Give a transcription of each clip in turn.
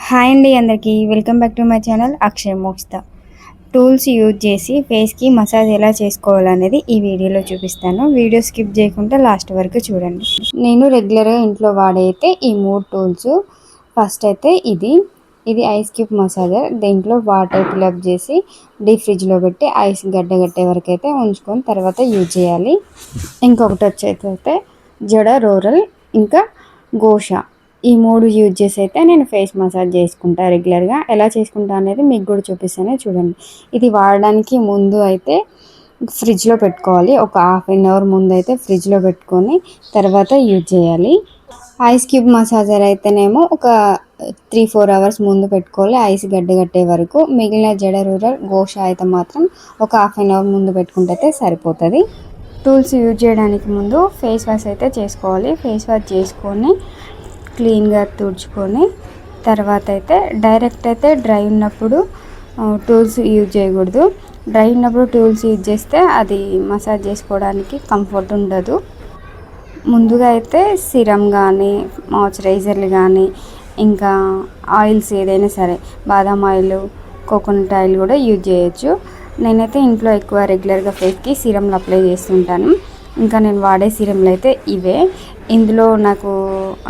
Hi అండి అందరికీ. Welcome back to my channel Akshay Mokshita. Tools use చేసి ఫేస్కి మసాజ్ ఎలా చేసుకోవాలనేది ఈ వీడియోలో చూపిస్తాను. వీడియో స్కిప్ చేయకుండా లాస్ట్ వరకు చూడండి. నేను రెగ్యులర్గా ఇంట్లో వాడైతే ఈ మూడు టూల్స్. ఫస్ట్ అయితే ఇది. ఇది ఐస్ క్యూబ్ మసాజర్. దీంట్లో వాటర్ ఫిల్అప్ చేసి డీప్ ఫ్రిడ్జ్లో పెట్టి ఐస్ గడ్డ కట్టే వరకు అయితే ఉంచుకొని తర్వాత యూజ్ చేయాలి. ఇంకొకటి వచ్చేటైతే జడ రోరల్ ఇంకా గోషా. ఈ మూడు యూజ్ చేసి అయితే నేను ఫేస్ మసాజ్ చేసుకుంటా రెగ్యులర్గా. ఎలా చేసుకుంటా అనేది మీకు కూడా చూపిస్తానే. చూడండి. ఇది వాడడానికి ముందు అయితే ఫ్రిడ్జ్లో పెట్టుకోవాలి. ఒక హాఫ్ అన్ అవర్ ముందు అయితే ఫ్రిడ్జ్లో పెట్టుకొని తర్వాత యూజ్ చేయాలి. ఐస్ క్యూబ్ మసాజర్ అయితేనేమో ఒక త్రీ ఫోర్ అవర్స్ ముందు పెట్టుకోవాలి. ఐస్ గడ్డ కట్టే వరకు. మిగిలిన జడ రూరల్ గోష అయితే మాత్రం ఒక హాఫ్ అన్ అవర్ ముందు పెట్టుకుంటే అయితే సరిపోతుంది. టూల్స్ యూజ్ చేయడానికి ముందు ఫేస్ వాష్ అయితే చేసుకోవాలి. ఫేస్ వాష్ చేసుకొని క్లీన్గా తుడుచుకొని తర్వాత అయితే డైరెక్ట్ అయితే డ్రై ఉన్నప్పుడు టూల్స్ యూజ్ చేయకూడదు. డ్రై ఉన్నప్పుడు టూల్స్ యూజ్ చేస్తే అది మసాజ్ చేసుకోవడానికి కంఫర్ట్ ఉండదు. ముందుగా అయితే సిరం కానీ మాయిశ్చరైజర్లు కానీ ఇంకా ఆయిల్స్ ఏదైనా సరే బాదం ఆయిల్ కోకోనట్ ఆయిల్ కూడా యూజ్ చేయొచ్చు. నేనైతే ఇంట్లో ఎక్కువ రెగ్యులర్గా ఫేస్కి సిరంలు అప్లై చేస్తుంటాను. ఇంకా నేను వాడే సీరంలు అయితే ఇవే. ఇందులో నాకు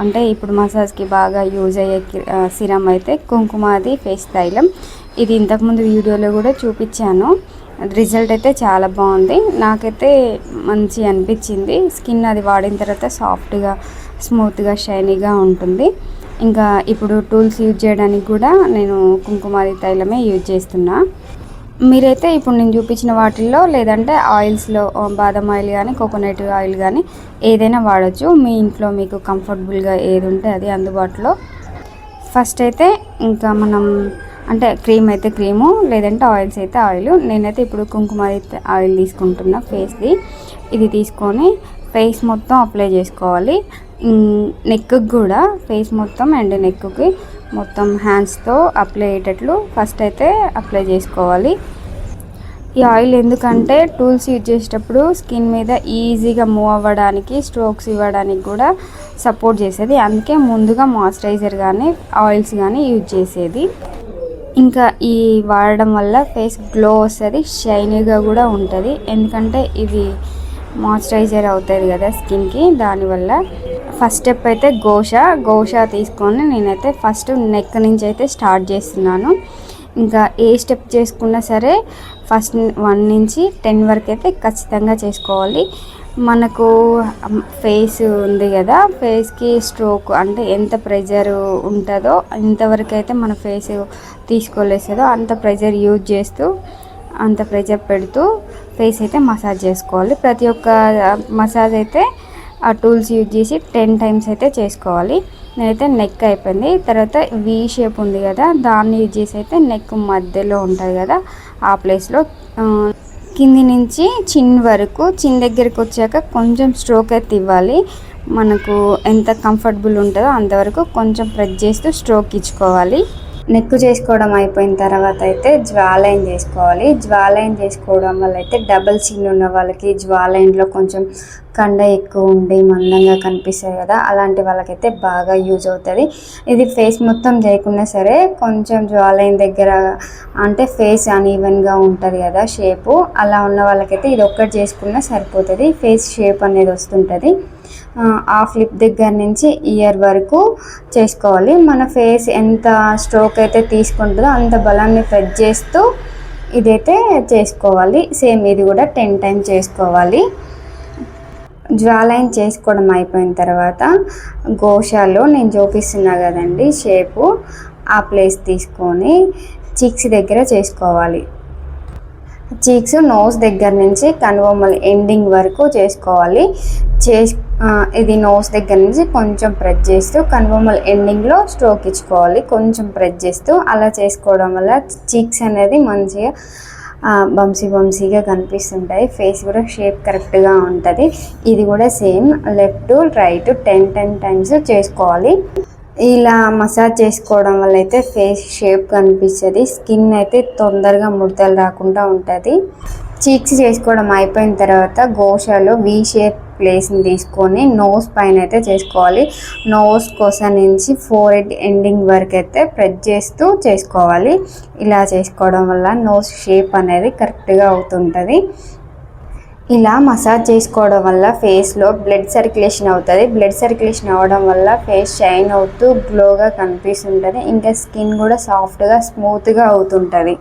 అంటే ఇప్పుడు మసాజ్కి బాగా యూజ్ అయ్యే సిరం అయితే కుంకుమాది ఫేస్ తైలం. ఇది ఇంతకుముందు వీడియోలో కూడా చూపించాను. రిజల్ట్ అయితే చాలా బాగుంది. నాకైతే మంచి అనిపించింది. స్కిన్ అది వాడిన తర్వాత సాఫ్ట్గా స్మూత్గా షైనీగా ఉంటుంది. ఇంకా ఇప్పుడు టూల్స్ యూజ్ చేయడానికి కూడా నేను కుంకుమాది తైలమే యూజ్ చేస్తున్నా. మీరైతే ఇప్పుడు నేను చూపించిన వాటిల్లో లేదంటే ఆయిల్స్లో బాదం ఆయిల్ కానీ కోకోనట్ ఆయిల్ కానీ ఏదైనా వాడచ్చు. మీ ఇంట్లో మీకు కంఫర్టబుల్గా ఏది ఉంటే అది అందుబాటులో. ఫస్ట్ అయితే ఇంకా మనం అంటే క్రీమ్ అయితే క్రీము లేదంటే ఆయిల్స్ అయితే ఆయిల్. నేనైతే ఇప్పుడు కుంకుమ ఆయిల్ తీసుకుంటున్నా ఫేస్ది. ఇది తీసుకొని ఫేస్ మొత్తం అప్లై చేసుకోవాలి. నెక్కి కూడా ఫేస్ మొత్తం అండ్ నెక్కి మొత్తం హ్యాండ్స్తో అప్లై అయ్యేటట్లు ఫస్ట్ అయితే అప్లై చేసుకోవాలి. ఈ ఆయిల్ ఎందుకంటే టూల్స్ యూజ్ చేసేటప్పుడు స్కిన్ మీద ఈజీగా మూవ్ అవ్వడానికి స్ట్రోక్స్ ఇవ్వడానికి కూడా సపోర్ట్ చేసేది. అందుకే ముందుగా మాయిశ్చరైజర్ కానీ ఆయిల్స్ కానీ యూజ్ చేసేది. ఇంకా ఈ వాడడం వల్ల ఫేస్ గ్లో వస్తుంది షైనీగా కూడా ఉంటుంది. ఎందుకంటే ఇది మాయిశ్చరైజర్ అవుతుంది కదా స్కిన్కి. దానివల్ల ఫస్ట్ స్టెప్ అయితే గోష. గోష తీసుకొని నేనైతే ఫస్ట్ నెక్ నుంచి అయితే స్టార్ట్ చేస్తున్నాను. ఇంకా ఏ స్టెప్ చేసుకున్నా సరే ఫస్ట్ వన్ నుంచి టెన్ వరకు అయితే ఖచ్చితంగా చేసుకోవాలి. మనకు ఫేస్ ఉంది కదా. ఫేస్కి స్ట్రోక్ అంటే ఎంత ప్రెజర్ ఉంటుందో ఇంతవరకు అయితే మన ఫేస్ తీసుకోలేస్తుందో అంత ప్రెజర్ యూజ్ చేస్తూ అంత ప్రెజర్ పెడుతూ ఫేస్ అయితే మసాజ్ చేసుకోవాలి. ప్రతి ఒక్క మసాజ్ అయితే ఆ టూల్స్ యూజ్ చేసి టెన్ టైమ్స్ అయితే చేసుకోవాలి. నేనైతే నెక్ అయిపోయింది. తర్వాత వి షేప్ ఉంది కదా దాన్ని యూజ్ చేసి అయితే నెక్ మధ్యలో ఉంటుంది కదా ఆ ప్లేస్లో కింది నుంచి చిన్ వరకు చిన్ దగ్గరికి వచ్చాక కొంచెం స్ట్రోక్ అయితే ఇవ్వాలి. మనకు ఎంత కంఫర్టబుల్ ఉంటుందో అంతవరకు కొంచెం ప్రెస్ చేస్తూ స్ట్రోక్ ఇచ్చుకోవాలి. నెక్ చేసుకోవడం అయిపోయిన తర్వాత అయితే జ్వాలైన్ చేసుకోవాలి. జ్వాలైన్ చేసుకోవడం వల్ల అయితే డబల్ చిన్ ఉన్న వాళ్ళకి జ్వాలైన్లో కొంచెం కండ ఎక్కువ ఉండి మందంగా కనిపిస్తుంది కదా అలాంటి వాళ్ళకైతే బాగా యూజ్ అవుతుంది. ఇది ఫేస్ మొత్తం చేయకున్నా సరే కొంచెం జ్వాలైన్ దగ్గర అంటే ఫేస్ అన్ఈవెన్గా ఉంటుంది కదా షేపు అలా ఉన్న వాళ్ళకైతే ఇది ఒక్కటి చేసుకున్నా సరిపోతుంది. ఫేస్ షేప్ అనేది వస్తుంటుంది. ఆ ఫ్లిప్ దగ్గర నుంచి ఇయర్ వరకు చేసుకోవాలి. మన ఫేస్ ఎంత స్ట్రోక్ అయితే తీసుకుంటుందో అంత బలాన్ని ఫెట్ చేస్తూ ఇదైతే చేసుకోవాలి. సేమ్ ఇది కూడా టెన్ టైం చేసుకోవాలి. జ్వాలైన్ చేసుకోవడం అయిపోయిన తర్వాత గోషాలో నేను చూపిస్తున్నా కదండి షేపు ఆ ప్లేస్ తీసుకొని చిక్స్ దగ్గర చేసుకోవాలి. చీక్స్ నోస్ దగ్గర నుంచి కనుబొమ్మలు ఎండింగ్ వరకు చేసుకోవాలి. చే ఇది నోస్ దగ్గర నుంచి కొంచెం ప్రెస్ చేస్తూ కనుబొమ్మల ఎండింగ్లో స్ట్రోక్ ఇచ్చుకోవాలి. కొంచెం ప్రెస్ చేస్తూ అలా చేసుకోవడం వల్ల చీక్స్ అనేది మంచిగా బంసీ బంసీగా కనిపిస్తుంటాయి. ఫేస్ కూడా షేప్ కరెక్ట్గా ఉంటుంది. ఇది కూడా same left right ten ten times చేసుకోవాలి. ఇలా మసాజ్ చేసుకోవడం వల్ల అయితే ఫేస్ షేప్ కనిపిస్తుంది. స్కిన్ అయితే తొందరగా ముడతలు రాకుండా ఉంటుంది. చీక్స్ చేసుకోవడం అయిపోయిన తర్వాత గోషాలో వీ షేప్ ప్లేస్ని తీసుకొని నోస్ పైన అయితే చేసుకోవాలి. నోస్ కోసం నుంచి ఫోర్ హెడ్ ఎండింగ్ వరకు అయితే ప్రెస్ చేస్తూ చేసుకోవాలి. ఇలా చేసుకోవడం వల్ల నోస్ షేప్ అనేది కరెక్ట్గా అవుతుంటుంది. ఇలా మసాజ్ చేసుకోవడం వల్ల ఫేస్లో బ్లడ్ సర్క్యులేషన్ అవుతుంది. బ్లడ్ సర్క్యులేషన్ అవ్వడం వల్ల ఫేస్ షైన్ అవుతూ గ్లోగా కనిపిస్తుంటుంది. ఇంకా స్కిన్ కూడా సాఫ్ట్గా స్మూత్గా అవుతుంటుంది.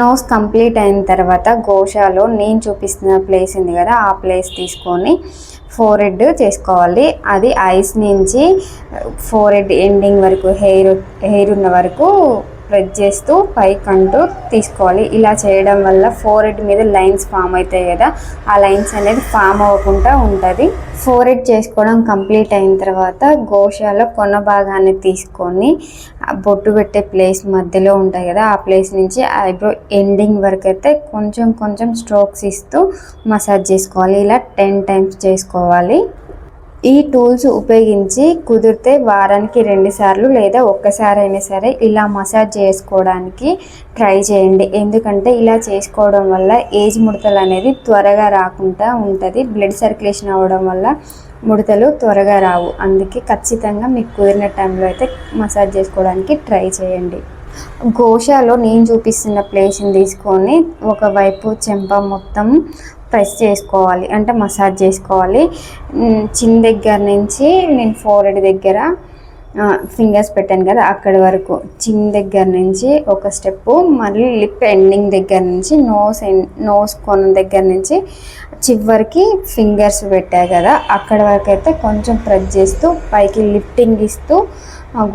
నోస్ కంప్లీట్ అయిన తర్వాత గోషాలో నేను చూపిస్తున్న ప్లేస్ ఉంది కదా ఆ ప్లేస్ తీసుకొని ఫోర్ హెడ్ చేసుకోవాలి. అది ఐస్ నుంచి ఫోర్ హెడ్ ఎండింగ్ వరకు హెయిర్ హెయిర్ ఉన్న వరకు ప్రెస్ చేస్తూ పైకి అంటూ తీసుకోవాలి. ఇలా చేయడం వల్ల ఫోర్ హెడ్ మీద లైన్స్ ఫామ్ అవుతాయి కదా ఆ లైన్స్ అనేది ఫామ్ అవ్వకుండా ఉంటుంది. ఫోర్ హెడ్ చేసుకోవడం కంప్లీట్ అయిన తర్వాత గోషాలో కొన భాగాన్ని తీసుకొని బొట్టు పెట్టే ప్లేస్ మధ్యలో ఉంటాయి కదా ఆ ప్లేస్ నుంచి ఐబ్రో ఎండింగ్ వరకు అయితే కొంచెం కొంచెం స్ట్రోక్స్ ఇస్తూ మసాజ్ చేసుకోవాలి. ఇలా టెన్ టైమ్స్ చేసుకోవాలి. ఈ టూల్స్ ఉపయోగించి కుదిరితే వారానికి రెండుసార్లు లేదా ఒక్కసారి అయినా సరే ఇలా మసాజ్ చేసుకోవడానికి ట్రై చేయండి. ఎందుకంటే ఇలా చేసుకోవడం వల్ల ఏజ్ ముడతలు అనేది త్వరగా రాకుండా ఉంటుంది. బ్లడ్ సర్క్యులేషన్ అవ్వడం వల్ల ముడతలు త్వరగా రావు. అందుకే ఖచ్చితంగా మీకు కుదిరిన టైంలో అయితే మసాజ్ చేసుకోవడానికి ట్రై చేయండి. గోషాలో నేను చూపిస్తున్న ప్లేస్ని తీసుకొని ఒకవైపు చెంప మొత్తం ప్రెస్ చేసుకోవాలి అంటే మసాజ్ చేసుకోవాలి. చిన్న దగ్గర నుంచి నేను ఫోర్ హెడ్ దగ్గర ఫింగర్స్ పెట్టాను కదా అక్కడి వరకు. చిన్న దగ్గర నుంచి ఒక స్టెప్ మళ్ళీ లిప్ ఎండింగ్ దగ్గర నుంచి నోస్ నోస్ కొన దగ్గర నుంచి చివరికి ఫింగర్స్ పెట్టాయి కదా అక్కడి వరకు అయితే కొంచెం ప్రెస్ చేస్తూ పైకి లిఫ్టింగ్ ఇస్తూ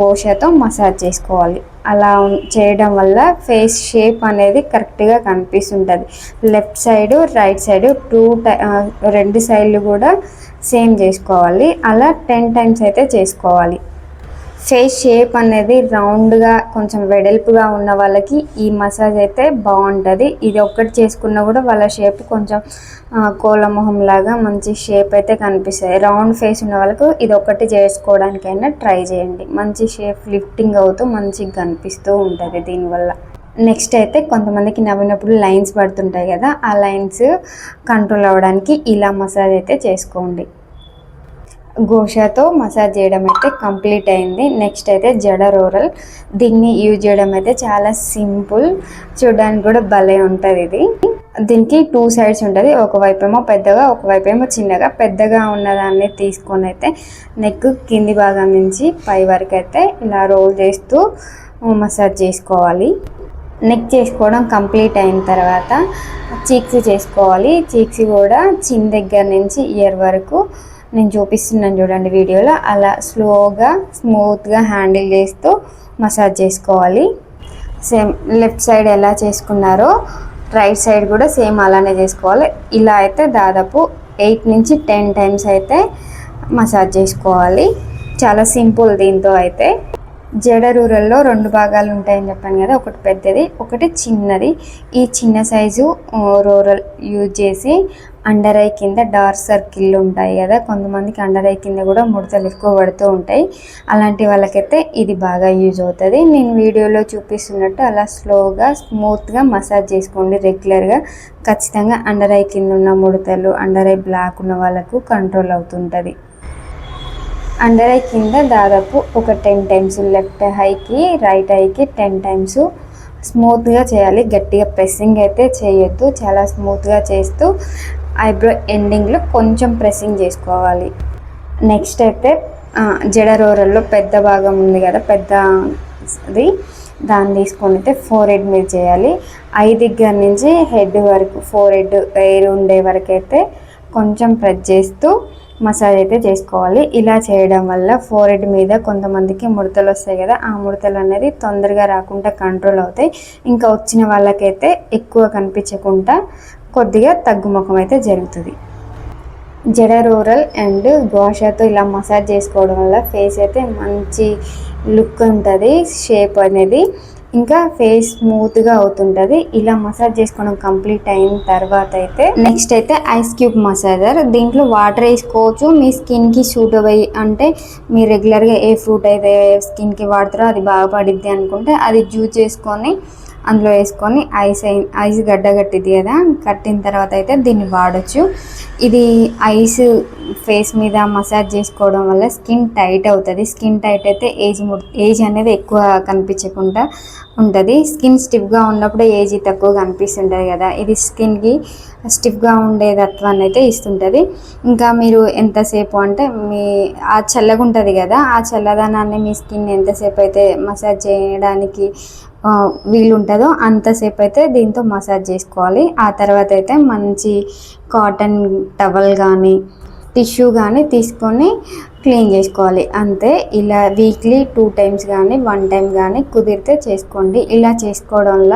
గోషతో మసాజ్ చేసుకోవాలి. అలా చేయడం వల్ల ఫేస్ షేప్ అనేది కరెక్ట్గా కనిపిస్తుంటుంది. Left side right side two టై రెండు సైడ్లు కూడా సేమ్ చేసుకోవాలి. అలా టెన్ టైమ్స్ అయితే చేసుకోవాలి. ఫేస్ షేప్ అనేది రౌండ్గా కొంచెం వెడల్పుగా ఉన్న వాళ్ళకి ఈ మసాజ్ అయితే బాగుంటుంది. ఇది ఒక్కటి చేసుకున్నా కూడా వాళ్ళ షేప్ కొంచెం కోల మొహం లాగా మంచి షేప్ అయితే కనిపిస్తుంది రౌండ్ ఫేస్ ఉన్న వాళ్ళకు ఇది ఒక్కటి చేసుకోవడానికైనా ట్రై చేయండి. మంచి షేప్ లిఫ్టింగ్ అవుతూ మంచిగా కనిపిస్తూ ఉంటుంది దీనివల్ల. నెక్స్ట్ అయితే కొంతమందికి నవ్వినప్పుడు లైన్స్ పడుతుంటాయి కదా ఆ లైన్స్ కంట్రోల్ అవ్వడానికి ఇలా మసాజ్ అయితే చేసుకోండి. గోషాతో మసాజ్ చేయడం అయితే కంప్లీట్ అయింది. నెక్స్ట్ అయితే జడ రోరల్. దీన్ని యూజ్ చేయడం అయితే చాలా సింపుల్. చూడడానికి కూడా భలే ఉంటుంది ఇది. దీనికి టూ సైడ్స్ ఉంటుంది. ఒకవైపు ఏమో పెద్దగా ఒకవైపు ఏమో చిన్నగా. పెద్దగా ఉన్నదాన్ని తీసుకొని అయితే నెక్ కింది భాగం నుంచి పై వరకు అయితే ఇలా రోల్ చేస్తూ మసాజ్ చేసుకోవాలి. నెక్ చేసుకోవడం కంప్లీట్ అయిన తర్వాత చీక్స్ చేసుకోవాలి. చీక్స్ కూడా చిన్న దగ్గర నుంచి ఇయర్ వరకు నేను చూపిస్తున్నాను చూడండి వీడియోలో. అలా స్లోగా స్మూత్గా హ్యాండిల్ చేస్తూ మసాజ్ చేసుకోవాలి. సేమ్ లెఫ్ట్ సైడ్ ఎలా చేసుకున్నారో రైట్ సైడ్ కూడా సేమ్ అలానే చేసుకోవాలి. ఇలా అయితే దాదాపు ఎయిట్ నుంచి టెన్ టైమ్స్ అయితే మసాజ్ చేసుకోవాలి. చాలా సింపుల్ దీంతో అయితే. జడ రూరల్లో రెండు భాగాలు ఉంటాయని చెప్పాను కదా ఒకటి పెద్దది ఒకటి చిన్నది. ఈ చిన్న సైజు రూరల్ యూజ్ చేసి అండర్ ఐ కింద డార్క్ సర్కిల్ ఉంటాయి కదా కొంతమందికి అండర్ ఐ కింద కూడా ముడతలు ఎక్కువ పడుతూ ఉంటాయి. అలాంటి వాళ్ళకైతే ఇది బాగా యూజ్ అవుతుంది. నేను వీడియోలో చూపిస్తున్నట్టు అలా స్లోగా స్మూత్గా మసాజ్ చేసుకోండి రెగ్యులర్గా ఖచ్చితంగా అండర్ ఐ కింద ఉన్న ముడతలు అండర్ ఐ బ్లాక్ ఉన్న వాళ్ళకు కంట్రోల్ అవుతుంటుంది. అండర్ ఐ కింద దాదాపు ఒక టెన్ టైమ్స్ లెఫ్ట్ హైకి రైట్ హైకి టెన్ టైమ్స్ స్మూత్గా చేయాలి. గట్టిగా ప్రెస్సింగ్ అయితే చేయొద్దు. చాలా స్మూత్గా చేస్తూ ఐబ్రో ఎండింగ్లో కొంచెం ప్రెస్సింగ్ చేసుకోవాలి. నెక్స్ట్ అయితే జడ రోరల్లో పెద్ద భాగం ఉంది కదా పెద్దది. దాన్ని తీసుకొని అయితే ఫోర్ హెడ్ మీద చేయాలి. ఐ దగ్గర నుంచి హెడ్ వరకు ఫోర్ హెడ్ ఎయిర్ ఉండే వరకు అయితే కొంచెం ప్రెస్ చేస్తూ మసాజ్ అయితే చేసుకోవాలి. ఇలా చేయడం వల్ల ఫోర్ హెడ్ మీద కొంతమందికి ముడతలు వస్తాయి కదా ఆ ముడతలు అనేది తొందరగా రాకుండా కంట్రోల్ అవుతాయి. ఇంకా వచ్చిన వాళ్ళకైతే ఎక్కువ కనిపించకుండా కొద్దిగా తగ్గుముఖం అయితే జరుగుతుంది. జడ రూరల్ అండ్ గోషాతో ఇలా మసాజ్ చేసుకోవడం వల్ల ఫేస్ అయితే మంచి లుక్ ఉంటుంది షేప్ అనేది. ఇంకా ఫేస్ స్మూత్గా అవుతుంటుంది. ఇలా మసాజ్ చేసుకోవడం కంప్లీట్ అయిన తర్వాత అయితే నెక్స్ట్ అయితే ఐస్ క్యూబ్ మసాజర్ దీంట్లో వాటర్ వేసుకోవచ్చు. మీ స్కిన్కి సూట్ అయ్యి అంటే మీరు రెగ్యులర్గా ఏ ఫ్రూట్ అయితే స్కిన్కి వాడతారో అది బాగా పడిద్ది అనుకుంటే అది జ్యూస్ చేసుకొని అందులో వేసుకొని ఐస్ అయి ఐస్ గడ్డ కట్టింది కదా కట్టిన తర్వాత అయితే దీన్ని వాడచ్చు. ఇది ఐస్ ఫేస్ మీద మసాజ్ చేసుకోవడం వల్ల స్కిన్ టైట్ అవుతుంది. స్కిన్ టైట్ అయితే ఏజ్ ఏజ్ అనేది ఎక్కువ కనిపించకుండా ఉంటుంది. స్కిన్ స్టిఫ్గా ఉన్నప్పుడు ఏజ్ తక్కువ కనిపిస్తుంటుంది కదా. ఇది స్కిన్కి స్టిఫ్గా ఉండే తత్వాన్ని అయితే ఇస్తుంటుంది. ఇంకా మీరు ఎంతసేపు అంటే మీ ఆ చల్లగా ఉంటుంది కదా ఆ చల్లదనాన్ని మీ స్కిన్ ఎంతసేపు అయితే మసాజ్ చేయడానికి వీలుంటుందో అంతసేపు అయితే దీంతో మసాజ్ చేసుకోవాలి. ఆ తర్వాత అయితే మంచి కాటన్ టవల్ కానీ టిష్యూ కానీ తీసుకొని క్లీన్ చేసుకోవాలి. అంతే ఇలా వీక్లీ టూ టైమ్స్ కానీ వన్ టైం కానీ కుదిరితే చేసుకోండి. ఇలా చేసుకోవడం వల్ల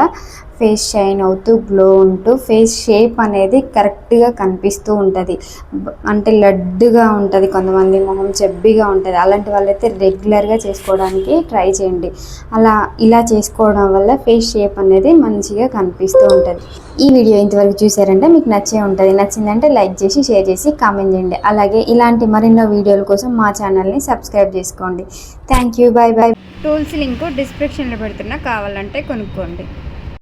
ఫేస్ షైన్ అవుతూ గ్లో ఉంటూ ఫేస్ షేప్ అనేది కరెక్ట్గా కనిపిస్తూ ఉంటుంది. అంటే లడ్డుగా ఉంటుంది కొంతమంది మొహం చెబ్బిగా ఉంటుంది. అలాంటి వాళ్ళైతే రెగ్యులర్గా చేసుకోవడానికి ట్రై చేయండి. అలా ఇలా చేసుకోవడం వల్ల ఫేస్ షేప్ అనేది మంచిగా కనిపిస్తూ ఉంటుంది. ఈ వీడియో ఇంతవరకు చూసారంటే మీకు నచ్చే ఉంటుంది. నచ్చిందంటే లైక్ చేసి షేర్ చేసి కామెంట్ చేయండి. అలాగే ఇలాంటి మరెన్నో వీడియోల కోసం మా ఛానల్ని సబ్స్క్రైబ్ చేసుకోండి. Thank you bye bye tools link డిస్క్రిప్షన్లో పెడుతున్నా కావాలంటే కొనుక్కోండి.